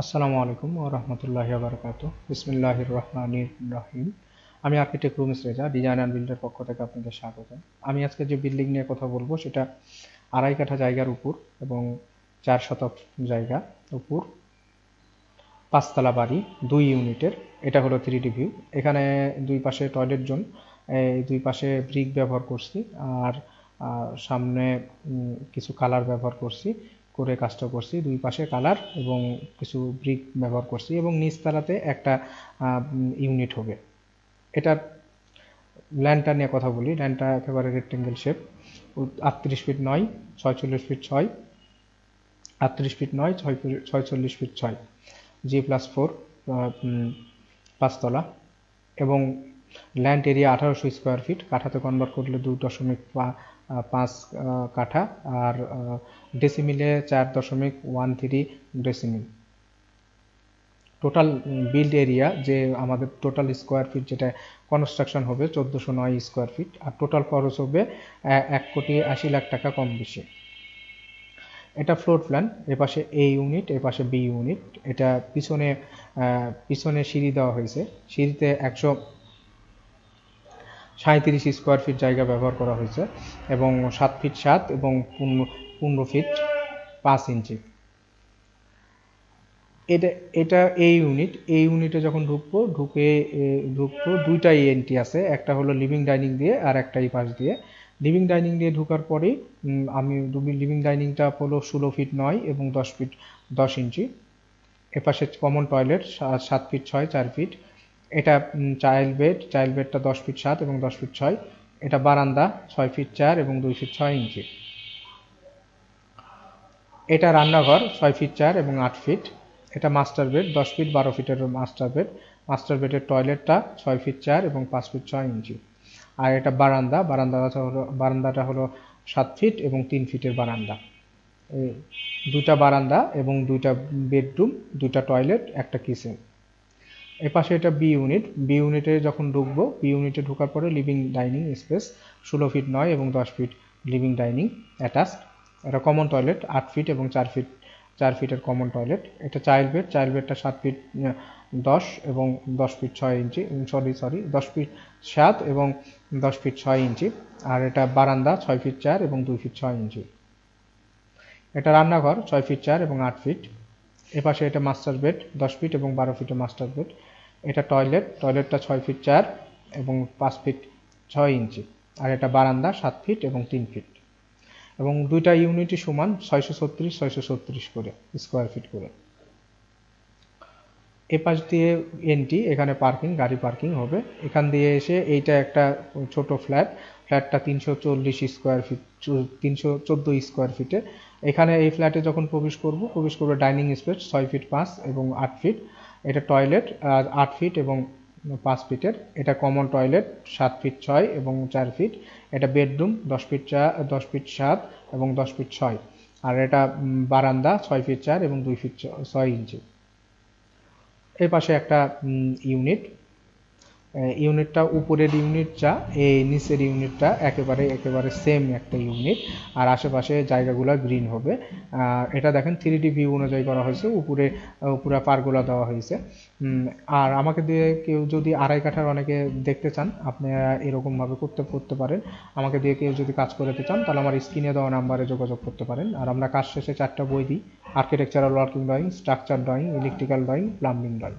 আসসালামু আলাইকুম ও রহমতুল্লাহি বারকাত। বিসমিল্লাহির রহমানির রহিম। আমি architect Rumis Reza, design and বিল্ডের পক্ষ থেকে আপনাদের স্বাগত আমি আজকে যে বিল্ডিং নিয়ে কথা বলব, সেটা আড়াই কাঠা জায়গার উপর এবং চার শতক জায়গা উপর। পাঁচতলা বাড়ি, দুই ইউনিটের, এটা হলো থ্রি ডি ভিউ এখানে দুই পাশে টয়লেট জোন এই দুই পাশে ব্রিক ব্যবহার করছি। আর সামনে কিছু কালার ব্যবহার করছি। করে কাজটা করছি। দুই পাশে কালার এবং কিছু ব্রিক ব্যবহার করছি এবং নিচ নিচতলাতে একটা ইউনিট হবে। এটার ল্যান্ডটা নিয়ে কথা বলি। ল্যান্ডটা একেবারে রেক্টেঙ্গেল শেপ আটত্রিশ ফিট নয়, ছয়চল্লিশ ফিট ছয়, আটত্রিশ ফিট নয়, ছয় ছয়চল্লিশ ফিট ছয়। জি প্লাস ফোর পাঁচতলা এবং ল্যান্ড এরিয়া আঠারোশো স্কোয়ার ফিট কাঠাতে কনভার্ট করলে দুই দশমিক পাঁচ কাঠা আর ডেসিমিলে চার দশমিক one three decimal total build area যে আমাদের টোটাল স্কোয়ার ফিট যেটা কনস্ট্রাকশন হবে চোদ্দোশো নয় স্কোয়ার ফিট আর টোটাল খরচ হবে এক কোটি আশি লাখ টাকা কম বেশি। এটা ফ্লোর প্ল্যান এপাশে এ ইউনিট এপাশে বি ইউনিট এটা পিছনে পিছনে সিঁড়ি দেওয়া হয়েছে। সিঁড়িতে একশো সাঁত্রিশ স্কোয়ার ফিট জায়গা ব্যবহার করা হয়েছে এবং সাত ফিট সাত এবং পনেরো ফিট পাঁচ ইঞ্চি। এটা এটা এই ইউনিট এই ইউনিটে যখন ঢুকবো ঢুকে ঢুকবো দুইটা এন্ট্রি আছে একটা হলো লিভিং ডাইনিং দিয়ে আর একটা এই পাশ দিয়ে। লিভিং ডাইনিং দিয়ে ঢোকার উম, আমি লিভিং ডাইনিংটা হলো ষোলো ফিট নয় এবং দশ ফিট দশ ইঞ্চি। এপাশে কমন টয়লেট সাত ফিট ছয় চার ফিট এটা চাইল্ড বেড চাইল্ড বেডটা দশ ফিট সাত এবং দশ ফিট ছয়। এটা বারান্দা, ছয় ফিট চার এবং দুই ফিট ছয় ইঞ্চি। এটা রান্নাঘর, ছয় ফিট চার এবং আট ফিট এটা মাস্টার বেড দশ ফিট বারো ফিটের মাস্টার বেড মাস্টার বেডের টয়লেটটা ছয় ফিট চার এবং পাঁচ ফিট ছয় ইঞ্চি। আর এটা বারান্দা, বারান্দাটা হলো বারান্দাটা হলো সাত ফিট এবং তিন ফিটের বারান্দা। দুইটা বারান্দা এবং দুইটা বেডরুম দুটা টয়লেট একটা কিচেন এপাশে এটা বি ইউনিট বি ইউনিটে যখন ঢুকবো বি ইউনিটে ঢোকার পরে লিভিং ডাইনিং স্পেস ষোলো ফিট নয় এবং দশ ফিট লিভিং ডাইনিং অ্যাটাচড এটা কমন টয়লেট আট ফিট এবং চার ফিট চার ফিটের কমন টয়লেট এটা চাইল্ড বেড চাইল্ড বেডটা সাত ফিট দশ এবং দশ ফিট ছয় ইঞ্চি সরি সরি দশ ফিট সাত এবং দশ ফিট ছয় ইঞ্চি। আর এটা বারান্দা, ছয় ফিট চার এবং দুই ফিট ছয় ইঞ্চি। এটা রান্নাঘর, ছয় ফিট চার এবং আট ফিট এপাশে এটা মাস্টার বেড দশ ফিট এবং বারো ফিটের মাস্টার বেড এটা টয়লেট টয়লেটটা ছয় ফিট চার এবং পাঁচ ফিট ছয় ইঞ্চি। আর এটা বারান্দা, সাত ফিট এবং তিন ফিট এবং দুইটা ইউনিটই সমান, ছয়শো ছত্রিশ ছয়শো ছত্রিশ করে স্কোয়ার ফিট করে। এ পাশ দিয়ে এনটি এখানে পার্কিং গাড়ি পার্কিং হবে। এখান দিয়ে এসে এইটা একটা ছোট ফ্ল্যাট ফ্ল্যাটটা তিনশো চল্লিশ স্কোয়ার ফিট তিনশো চোদ্দ স্কোয়ার ফিটে এখানে এই ফ্ল্যাটে যখন প্রবেশ করব, প্রবেশ করবে ডাইনিং স্পেস ছয় ফিট পাঁচ এবং আট ফিট এটা টয়লেট আর আট ফিট এবং পাঁচ ফিটের এটা কমন টয়লেট সাত ফিট ছয় এবং চার ফিট এটা বেডরুম দশ ফিট চা, দশ ফিট সাত এবং দশ ফিট ছয়। আর এটা বারান্দা ছয় ফিট চার এবং দুই ফিট ছয় ইঞ্চি। এর পাশে একটা ইউনিট ইউনিটটা উপরের ইউনিট যা এই নিচের ইউনিটটা একেবারে একেবারে সেম একটা ইউনিট আর আশেপাশে জায়গাগুলো গ্রিন হবে। এটা দেখেন থ্রি ডি ভিউ অনুযায়ী করা হয়েছে উপরে আহ, পুরো পারগুলো দেওয়া হয়েছে। আর আমাকে দিয়ে কেউ যদি আড়াই কাঠার অনেকে দেখতে চান আপনারা এরকমভাবে করতে করতে পারেন। আমাকে দিয়ে কেউ যদি কাজ করতে চান তাহলে আমার স্ক্রিনে দেওয়া নাম্বারে যোগাযোগ করতে পারেন। আর আমরা কাজ শেষে চারটা বই দিই architectural working drawing structure drawing electrical drawing plumbing drawing